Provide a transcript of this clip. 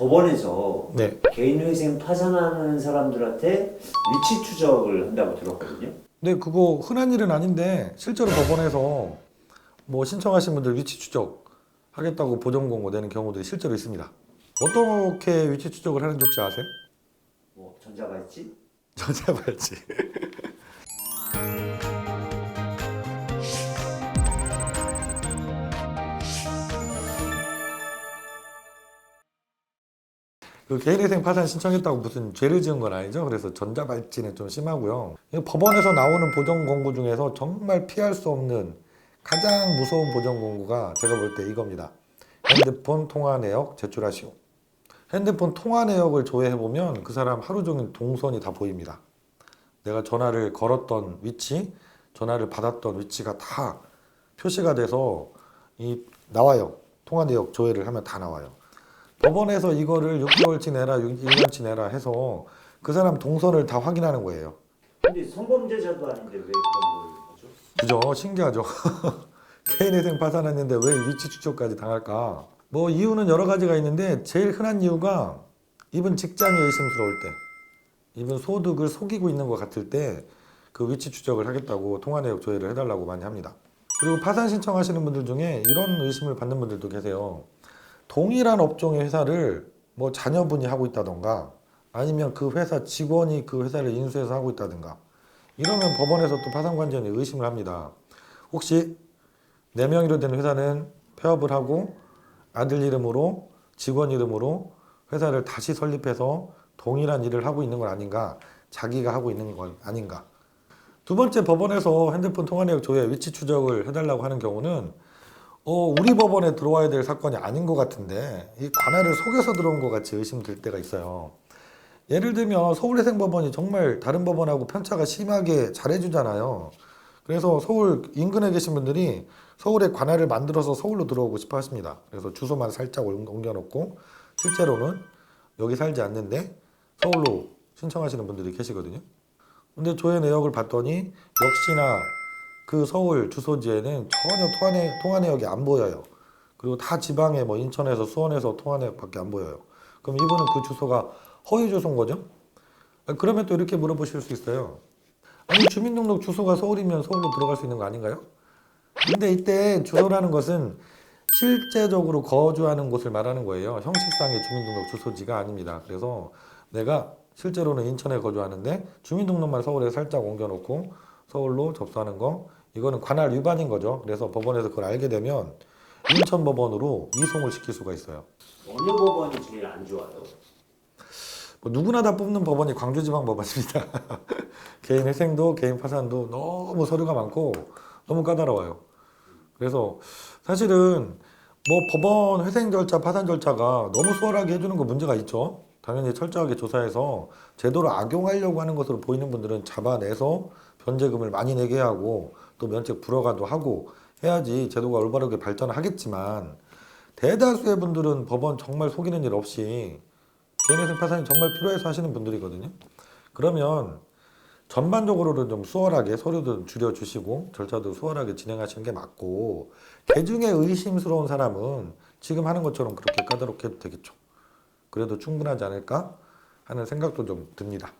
법원에서 네. 개인회생 파산하는 사람들한테 위치 추적을 한다고 들었거든요. 근데 그거 흔한 일은 아닌데 실제로 법원에서 뭐 신청하신 분들 위치 추적 하겠다고 보정 공고 내는 경우들이 실제로 있습니다. 어떻게 위치 추적을 하는지 혹시 아세요? 뭐 전자발찌? 전자발찌. 그 개인회생 파산 신청했다고 무슨 죄를 지은 건 아니죠. 그래서 전자발찌는 좀 심하고요. 이 법원에서 나오는 보정 공고 중에서 정말 피할 수 없는 가장 무서운 보정 공고가 제가 볼 때 이겁니다. 핸드폰 통화 내역 제출하시오. 핸드폰 통화 내역을 조회해 보면 그 사람 하루 종일 동선이 다 보입니다. 내가 전화를 걸었던 위치, 전화를 받았던 위치가 다 표시가 돼서 이 나와요. 통화 내역 조회를 하면 다 나와요. 법원에서 이거를 6개월치 내라, 1년치 내라 해서 그 사람 동선을 다 확인하는 거예요. 근데 성범죄자도 아닌데 왜 그런 걸 하죠? 그죠? 신기하죠? 개인회생 파산했는데 왜 위치 추적까지 당할까? 뭐 이유는 여러 가지가 있는데 제일 흔한 이유가 이분 직장이 의심스러울 때, 이분 소득을 속이고 있는 것 같을 때 그 위치 추적을 하겠다고 통화 내역 조회를 해달라고 많이 합니다. 그리고 파산 신청하시는 분들 중에 이런 의심을 받는 분들도 계세요. 동일한 업종의 회사를 뭐 자녀분이 하고 있다던가 아니면 그 회사 직원이 그 회사를 인수해서 하고 있다든가 이러면 법원에서 또 파산관전이 의심을 합니다. 혹시 네 명이로 된 회사는 폐업을 하고 아들 이름으로 직원 이름으로 회사를 다시 설립해서 동일한 일을 하고 있는 건 아닌가? 자기가 하고 있는 건 아닌가? 두 번째 법원에서 핸드폰 통화 내역 조회 위치 추적을 해달라고 하는 경우는 어, 우리 법원에 들어와야 될 사건이 아닌 것 같은데 이 관할을 속여서 들어온 것 같이 의심될 때가 있어요. 예를 들면 서울회생 법원이 정말 다른 법원하고 편차가 심하게 잘해주잖아요. 그래서 서울 인근에 계신 분들이 서울에 관할을 만들어서 서울로 들어오고 싶어 하십니다. 그래서 주소만 살짝 옮- 옮겨놓고 실제로는 여기 살지 않는데 서울로 신청하시는 분들이 계시거든요. 근데 조회 내역을 봤더니 역시나 그 서울 주소지에는 전혀 통화 내역이 안 보여요. 그리고 다 지방에 뭐 인천에서 수원에서 통화 내역밖에 안 보여요. 그럼 이분은 그 주소가 허위 주소인 거죠? 아, 그러면 또 이렇게 물어보실 수 있어요. 아니 주민등록 주소가 서울이면 서울로 들어갈 수 있는 거 아닌가요? 근데 이때 주소라는 것은 실제적으로 거주하는 곳을 말하는 거예요. 형식상의 주민등록 주소지가 아닙니다. 그래서 내가 실제로는 인천에 거주하는데 주민등록만 서울에 살짝 옮겨놓고 서울로 접수하는 거 이거는 관할 위반인 거죠. 그래서 법원에서 그걸 알게 되면 인천 법원으로 이송을 시킬 수가 있어요. 어느 법원이 제일 안 좋아요? 뭐 누구나 다 뽑는 법원이 광주지방 법원입니다. 개인 회생도 개인 파산도 너무 서류가 많고 너무 까다로워요. 그래서 사실은 뭐 법원 회생 절차, 파산 절차가 너무 수월하게 해주는 거 문제가 있죠. 당연히 철저하게 조사해서 제도를 악용하려고 하는 것으로 보이는 분들은 잡아내서 변제금을 많이 내게 하고 또 면책 불허가도 하고 해야지 제도가 올바르게 발전하겠지만 대다수의 분들은 법원 정말 속이는 일 없이 개인회생 파산이 정말 필요해서 하시는 분들이거든요. 그러면 전반적으로는 좀 수월하게 서류도 줄여주시고 절차도 수월하게 진행하시는 게 맞고 개중에 의심스러운 사람은 지금 하는 것처럼 그렇게 까다롭게 해도 되겠죠. 그래도 충분하지 않을까 하는 생각도 좀 듭니다.